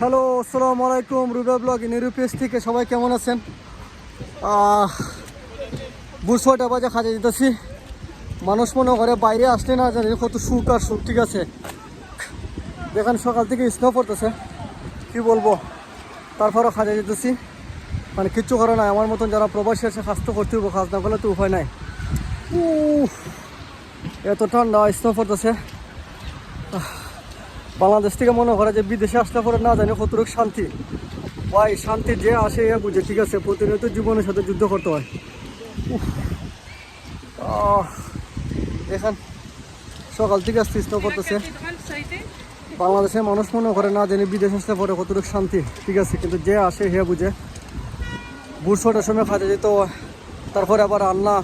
Hello, আসসালামু আলাইকুম রুবে blog নিরুপেশ থেকে সবাই কেমন আছেন? বুঝ বাজে খাজা দিতেছি। মানুষ মনে করে বাইরে আসলে না জানি কত সুখ আর সুখ, ঠিক আছে? দেখেন সকাল থেকে স্নো পড়তেছে, কি বলব? তারপরও খাজা দিতেছি। মানে কিচ্ছু করে নাই, আমার মতন যারা প্রবাসী আছে কাজ তো করতে হব কাজ না করলে তো উপায় নাই। এত ঠান্ডা, স্নো পড়তেছে। বাংলাদেশ থেকে মনে করে যে বিদেশে আসলে পরে না জানি কতটুকু শান্তি। ভাই, শান্তি যে আসে এ বুঝে, ঠিক আছে, প্রতিনিয়ত জীবনের সাথে যুদ্ধ করতে হয়। এখান সকাল থেকে আসতে স্নো করতেছে। বাংলাদেশের মানুষ মনে করে না জানি বিদেশ আসলে পরে কতটুকু শান্তি, ঠিক আছে, কিন্তু যে আসে হে বুঝে। বুট ছটার সময় খাতে যেত তারপরে আবার রান্না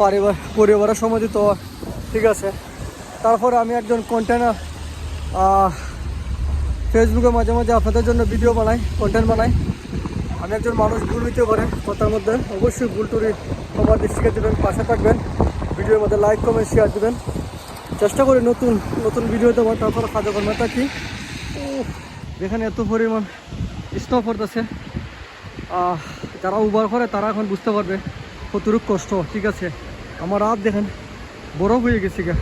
পরিবার পরিবারের সময় দিত, ঠিক আছে। তারপরে আমি একজন কন্টেনার ফেসবুকে মাঝে মাঝে আপনাদের জন্য ভিডিও বানাই কন্টেন্ট বানাই। আমি একজন মানুষ, ভুল হইতে পারে কথার মধ্যে। অবশ্যই ভুল টুরি আমার দৃষ্টিকে দেবেন, পাশে থাকবেন। ভিডিওর মধ্যে লাইক কমেন্ট শেয়ার দেবেন। চেষ্টা করি নতুন নতুন ভিডিও দেওয়ার, তারপর কাজে কর্মে থাকি। যেখানে এত পরিমাণ স্নো পড়তেছে। যারা উবার করে, তারা এখন বুঝতে পারবে, কতটুকু কষ্ট। ঠিক আছে, আমার রাত দেখেন, বরফ হয়ে গেছে গা।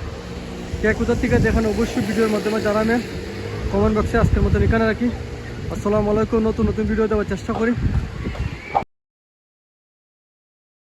কে কোথার থেকে দেখেন অবশ্যই ভিডিওর মাধ্যমে জানাবেন। কমেন্ট বক্সে আজকের মতন এখানে রাখি। আসসালামু আলাইকুম, নতুন নতুন ভিডিও দেওয়ার চেষ্টা করি।